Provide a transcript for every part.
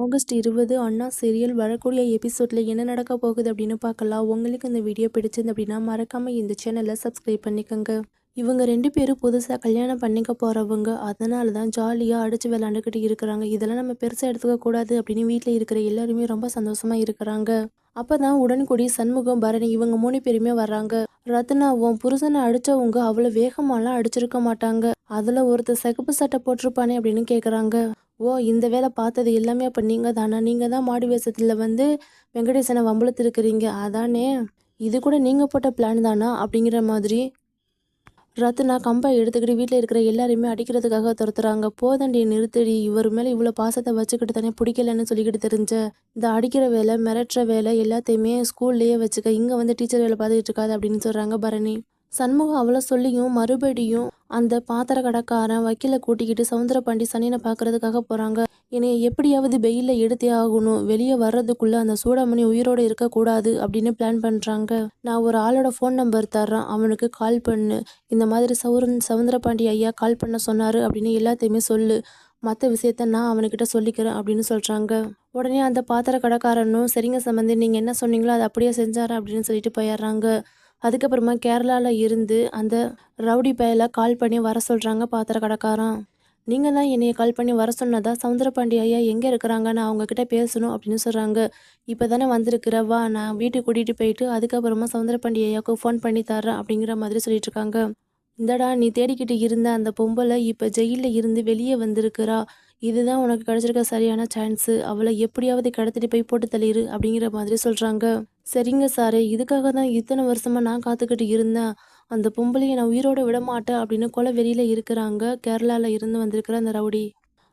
August இருபது அண்ணா serial வரக்கூடிய எபிசோடில் என்ன நடக்க போகுது அப்படின்னு பார்க்கலாம். உங்களுக்கு இந்த வீடியோ பிடிச்சிருந்து அப்படின்னா மறக்காமல் இந்த சேனலை சப்ஸ்கிரைப் பண்ணிக்கோங்க. இவங்க ரெண்டு பேரும் புதுசாக கல்யாணம் பண்ணிக்க போகிறவங்க அதனால தான் ஜாலியாக அடித்து விளாண்டுக்கிட்டு இருக்கிறாங்க. இதெல்லாம் நம்ம பெருசாக எடுத்துக்க கூடாது அப்படின்னு வீட்டில் இருக்கிற எல்லாருமே ரொம்ப சந்தோஷமாக இருக்கிறாங்க. அப்போ தான் உடன்குடி சண்முகம் பரணி இவங்க மூணு பேருமே வர்றாங்க. ரத்னாவும் புருஷனை அடித்தவங்க அவ்வளோ வேகமாலாம் அடிச்சிருக்க மாட்டாங்க. அதில் ஒருத்தர் சிகப்பு சட்டை போட்டிருப்பானே அப்படின்னு கேட்குறாங்க ஓ இந்த வேலை பார்த்தது எல்லாமே அப்போ நீங்கள் தானா? நீங்கள் தான் மாடி வேஷத்தில் வந்து வெங்கடேசனை வம்பளத்திருக்கிறீங்க அதானே? இது கூட நீங்கள் போட்ட பிளான் தானா? அப்படிங்கிற மாதிரி. ரத்னா கம்பை எடுத்துக்கிட்டு வீட்டில் இருக்கிற எல்லாரையுமே அடிக்கிறதுக்காக துரத்துறாங்க. போதண்டி நிறுத்தடி. இவர் மேலே இவ்வளோ பாசத்தை வச்சுக்கிட்டு தானே பிடிக்கலன்னு சொல்லிக்கிட்டு தெரிஞ்ச இந்த அடிக்கிற வேலை மிரட்டுற வேலை எல்லாத்தையுமே ஸ்கூல்லேயே வச்சுக்க இங்கே வந்து டீச்சர் வேலை பார்த்துக்கிட்டு இருக்காது அப்படின்னு சொல்கிறாங்க பரணி. சண்முகம் அவ்வளோ சொல்லியும் மறுபடியும் அந்த பாத்திர கடைக்காரன் வக்கீலை கூட்டிக்கிட்டு சவுந்தரபாண்டி சனியனை பார்க்கறதுக்காக போகிறாங்க என்னைய எப்படியாவது வெயிலில் எடுத்தே ஆகணும். வெளியே வர்றதுக்குள்ளே அந்த சூடாமணி உயிரோடு இருக்கக்கூடாது அப்படின்னு பிளான் பண்ணுறாங்க நான் ஒரு ஆளோட ஃபோன் நம்பர் தர்றேன். அவனுக்கு கால் பண்ணு. இந்த மாதிரி சௌரன் சவுந்தரபாண்டி ஐயா கால் பண்ண சொன்னார் அப்படின்னு எல்லாத்தையுமே சொல்லு. மற்ற விஷயத்த நான் அவனுக்கிட்ட சொல்லிக்கிறேன் அப்படின்னு சொல்கிறாங்க உடனே அந்த பாத்திர கடைக்காரனும் சரிங்க சம்பந்தி நீங்கள் என்ன சொன்னீங்களோ அதை அப்படியே செஞ்சாரா அப்படின்னு சொல்லிட்டு போயிடுறாங்க. அதுக்கப்புறமா கேரளாவில் இருந்து அந்த ரவுடி பயலை கால் பண்ணி வர சொல்கிறாங்க பாத்திர கடைக்காரன். நீங்கள் தான் என்னைய கால் பண்ணி வர சொன்னதா? சவுந்தரபாண்டி ஐயா எங்கே இருக்கிறாங்க? நான் அவங்கக்கிட்ட பேசணும் அப்படின்னு சொல்கிறாங்க இப்போ தானே வந்திருக்கிற வா நான் வீட்டுக்கு கூட்டிகிட்டு போயிட்டு அதுக்கப்புறமா சவுந்தரபாண்டி ஐயாவுக்கு ஃபோன் பண்ணி தர்றேன் அப்படிங்கிற மாதிரி சொல்லிட்டு இருக்காங்க. இந்தடா நீ தேடிக்கிட்டு இருந்த அந்த பொம்பளை இப்போ ஜெயிலில் இருந்து வெளியே வந்திருக்கிறா. இதுதான் உனக்கு கிடச்சிருக்க சரியான சான்ஸு அவளை எப்படியாவது கடத்திட்டு போய் போட்டு தள்ளிடு அப்படிங்கிற மாதிரி சொல்கிறாங்க சரிங்க சாரு இதுக்காக தான் இத்தனை வருஷமாக நான் காத்துக்கிட்டு இருந்தேன். அந்த பொம்பளையை நான் உயிரோடு விட மாட்டேன் அப்படின்னு கொலை வெளியில் இருக்கிறாங்க. கேரளாவில் இருந்து வந்திருக்கிற அந்த ரவுடி.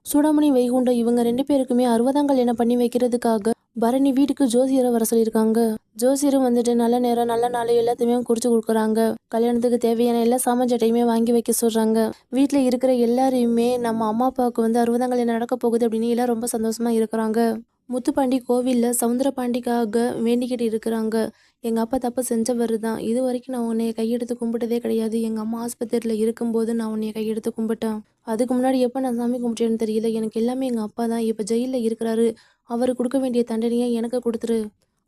சூடாமணி வைகுண்டம் இவங்க ரெண்டு பேருக்குமே அறுபதாம் கல்யாணம் பண்ணி வைக்கிறதுக்காக பரணி வீட்டுக்கு ஜோசியரை வர சொல்லியிருக்காங்க. ஜோசியரும் வந்துட்டு நல்ல நேரம் நல்ல நாள் எல்லாத்தையுமே குறிச்சு கொடுக்குறாங்க. கல்யாணத்துக்கு தேவையான எல்லா சாமான்சட்டையுமே வாங்கி வைக்க சொல்றாங்க. வீட்டில் இருக்கிற எல்லாரையுமே நம்ம அம்மா அப்பாவுக்கு வந்து அறுபதாம் கல்யாணம் நடக்க போகுது அப்படின்னு எல்லாம் ரொம்ப சந்தோஷமா இருக்கிறாங்க. முத்துப்பாண்டி கோவிலில் சவுந்தரபாண்டிக்காக வேண்டிக்கிட்டு இருக்கிறாங்க. எங்கள் அப்பா தப்பு செஞ்சவர் தான். இது வரைக்கும் நான் உன்னைய கையெடுத்து கும்பிட்டதே கிடையாது. எங்கள் அம்மா ஆஸ்பத்திரியில் இருக்கும்போது நான் உன்னைய கையெடுத்து கும்பிட்டேன். அதுக்கு முன்னாடி எப்போ நான் சாமி கும்பிட்டேன்னு தெரியல. எனக்கு எல்லாமே எங்கள் அப்பா தான். இப்போ ஜெயிலில் இருக்கிறாரு. அவர் கொடுக்க வேண்டிய தண்டனையை எனக்கு கொடுத்துரு.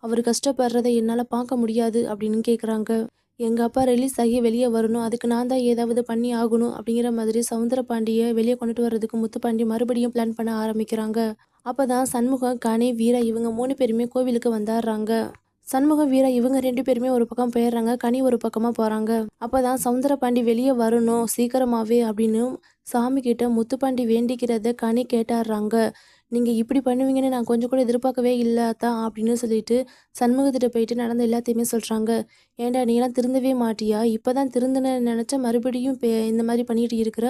அவர் கஷ்டப்படுறதை என்னால் பார்க்க முடியாது அப்படின்னு கேட்குறாங்க எங்கள் அப்பா ரிலீஸ் ஆகி வெளியே வரணும். அதுக்கு நான் தான் ஏதாவது பண்ணி ஆகணும் அப்படிங்கிற மாதிரி சவுந்தர பாண்டியை வெளியே கொண்டுட்டு வர்றதுக்கு முத்துப்பாண்டி மறுபடியும் பிளான் பண்ண ஆரம்பிக்கிறாங்க. அப்போ தான் சண்முகம் கனி வீரா இவங்க மூணு பேருமே கோவிலுக்கு வந்துடுறாங்க சண்முகம் வீரா இவங்க ரெண்டு பேருமே ஒரு பக்கம் போயிடுறாங்க கனி ஒரு பக்கமாக போகிறாங்க அப்போ தான் சவுந்தரபாண்டி வெளியே வரணும் சீக்கிரமாகவே அப்படின்னு சாமி கிட்ட முத்துப்பாண்டி வேண்டிக்கிறத கனி கேட்டாடுறாங்க நீங்கள் இப்படி பண்ணுவீங்கன்னு நான் கொஞ்சம் கூட எதிர்பார்க்கவே இல்லை தான் அப்படின்னு சொல்லிட்டு சண்முகத்திட்ட போயிட்டு நடந்த எல்லாத்தையுமே சொல்கிறாங்க ஏன்டா நீலாம் திருந்தவே மாட்டியா? இப்போ தான் திருந்தன நினச்சா மறுபடியும் இந்த மாதிரி பண்ணிட்டு இருக்கிற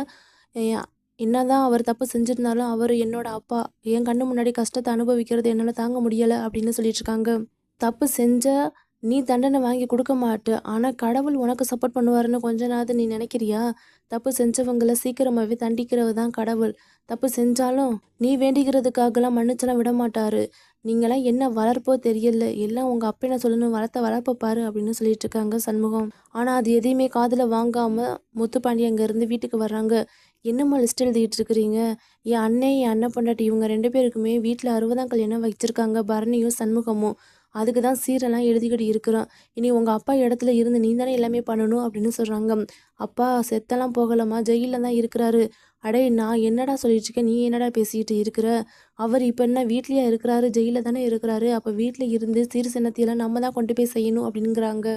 என்னதான் அவர் தப்பு செஞ்சிருந்தாலும் அவர் என்னோட அப்பா என் கண்ணு முன்னாடி கஷ்டத்தை அனுபவிக்கிறது என்னால் தாங்க முடியலை அப்படின்னு சொல்லிட்டு இருக்காங்க தப்பு செஞ்ச நீ தண்டனை வாங்கி கொடுக்க மாட்ட ஆனால் கடவுள் உனக்கு சப்போர்ட் பண்ணுவாருன்னு கொஞ்ச நாள் நீ நினைக்கிறியா? தப்பு செஞ்சவங்களை சீக்கிரமாகவே தண்டிக்கிறவர் தான் கடவுள். தப்பு செஞ்சாலும் நீ வேண்டிக்கிறதுக்காகலாம் மன்னிச்செல்லாம் விட மாட்டாரு. நீங்களாம் என்ன வளர்ப்போ தெரியல எல்லாம் உங்கள் அப்பா என்ன சொல்லணும் வளர்த்த வளர்ப்ப பாரு அப்படின்னு சொல்லிட்டு இருக்காங்க சண்முகம். ஆனால் அது எதையுமே காதில் வாங்காமல் முத்துப்பாண்டி அங்கேருந்து வீட்டுக்கு வர்றாங்க. என்னம்மா லிஸ்ட் எழுதிட்டு இருக்கிறீங்க? என் அண்ணன் என் அண்ணன் பொண்டாட்டி இவங்க ரெண்டு பேருக்குமே வீட்டில் அறுபதாம் கல்யாணம் வச்சிருக்காங்க பரணியும் சண்முகமும். அதுக்கு தான் சீரெல்லாம் எழுதிக்கிட்டு இருக்கிறோம். இனி உங்கள் அப்பா இடத்துல இருந்து நீ தானே எல்லாமே பண்ணணும் அப்படின்னு சொல்கிறாங்க அப்பா செத்தெல்லாம் போகலாமா ஜெயிலில் தான் இருக்கிறாரு. அடே நான் என்னடா சொல்லிட்டு இருக்கேன்? நீ என்னடா பேசிக்கிட்டு இருக்கிற? அவர் இப்போ என்ன வீட்லேயே இருக்கிறாரு ஜெயிலில் தானே இருக்கிறாரு. அப்போ வீட்டில் இருந்து சீர் சின்னத்தையெல்லாம் நம்ம தான் கொண்டு போய் செய்யணும் அப்படிங்கிறாங்க.